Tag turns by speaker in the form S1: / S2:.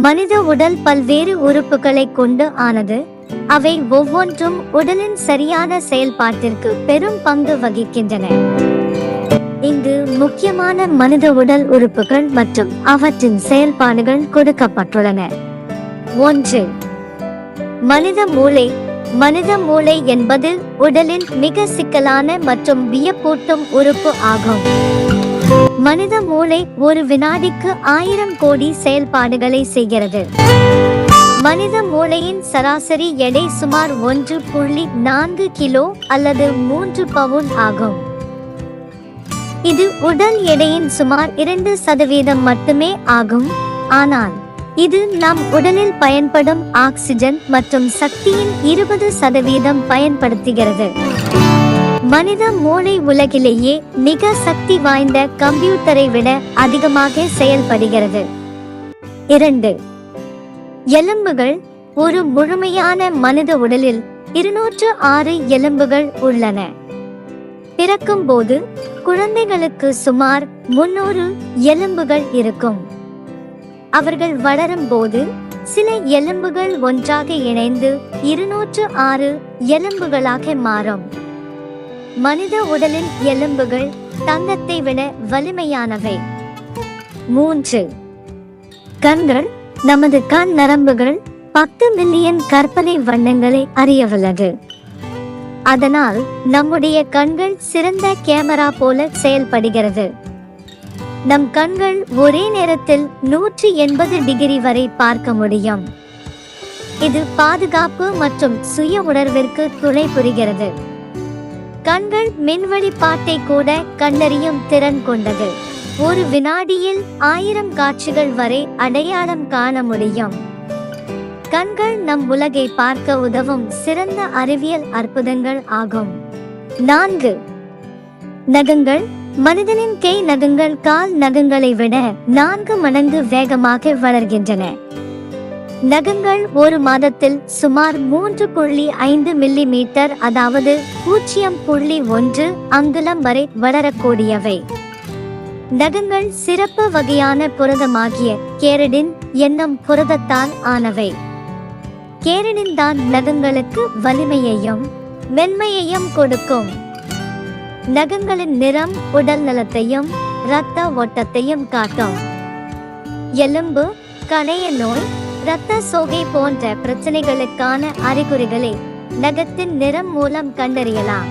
S1: மனித உடல் பல்வேறு உறுப்புகளை கொண்டு ஆனது. அவை ஒவ்வொன்றும் உடலின் சரியான செயல்பாட்டிற்கு பெரும் பங்கு வகிக்கின்றன. இங்கு முக்கியமான மனித உடல் உறுப்புகள் மற்றும் அவற்றின் செயல்பாடுகள் கொடுக்கப்பட்டுள்ளன. ஒன்று. மனித மூளை. மனித மூளை என்பது உடலின் மிக சிக்கலான மற்றும் வியப்பூட்டும் உறுப்பு ஆகும். மனித மூளை ஒரு வினாடிக்கு ஆயிரம் கோடி செயல்பாடுகளை செய்கிறது. மனித மூளையின் சராசரி எடை சுமார் ஒன்று புள்ளி நான்கு கிலோ அல்லது மூன்று பவுன் ஆகும். இது உடல் எடையின் சுமார் இரண்டு சதவீதம் மட்டுமே ஆகும். ஆனால் இது நம் உடலில் பயன்படும் ஆக்சிஜன் மற்றும் சக்தியின் இருபது சதவீதம் பயன்படுத்துகிறது. மனித மூளை உலகிலேயே மிக சக்தி வாய்ந்த கம்ப்யூட்டரை விட அதிகமாக செயல்படுகிறது. இரண்டு எலும்புகள் ஒரு முழுமையான மனித உடலில் இருநூற்று ஆறு எலும்புகள் உள்ளன. பிறக்கும் போது குழந்தைகளுக்கு சுமார் முன்னூறு எலும்புகள் இருக்கும். அவர்கள் வளரும் போது சில எலும்புகள் ஒன்றாக இணைந்து இருநூற்று ஆறு எலும்புகளாக மாறும். மனித உடலின் எலும்புகள் தங்கத்தை விட வலிமையானவை. மூன்று. கண்கள் நமது கண் நரம்புகள் பத்து மில்லியன் கற்பனை வண்ணங்களை அறியவல்லது. அதனால் நம்முடைய கண்கள் சிறந்த கேமரா போல செயல்படுகிறது. நம் கண்கள் ஒரே நேரத்தில் நூற்றி எண்பது டிகிரி வரை பார்க்க முடியும். இது பாதுகாப்பு மற்றும் சுய உணர்விற்கு துணை புரிகிறது. கண்கள் மின்வழிப்பாட்டை கூட கண்டறியும் திறன் கொண்டது. ஒரு வினாடியில் ஆயிரம் காட்சிகள் வரை அடையாளம் காண முடியும். கண்கள் நம் உலகை பார்க்க உதவும் சிறந்த அறிவியல் அற்புதங்கள் ஆகும். நான்கு. நகங்கள். மனிதனின் கை நகங்கள் கால் நகங்களை விட நான்கு மடங்கு வேகமாக வளர்கின்றன. நகங்கள் ஒரு மாதத்தில் சுமார் மூன்று புள்ளி ஐந்து மில்லி மீட்டர் அதாவது பூஜ்ஜியம் புள்ளி ஒன்று அங்குலம் வரை வளரக்கூடியவை. நகங்கள் சிறப்பு வகையான புரதமாகிய கேரடின் என்னும் புரதத்தால் ஆனவை. கேரடின் தான் நகங்களுக்கு வலிமையையும் மென்மையையும் கொடுக்கும். நகங்களின் நிறம் உடல் நலத்தையும் இரத்த ஓட்டத்தையும் காட்டும். எலும்பு கணைய நோய் இரத்த சோகை போன்ற பிரச்சனைகளுக்கான அறிகுறிகளை நகத்தின் நிறம் மூலம் கண்டறியலாம்.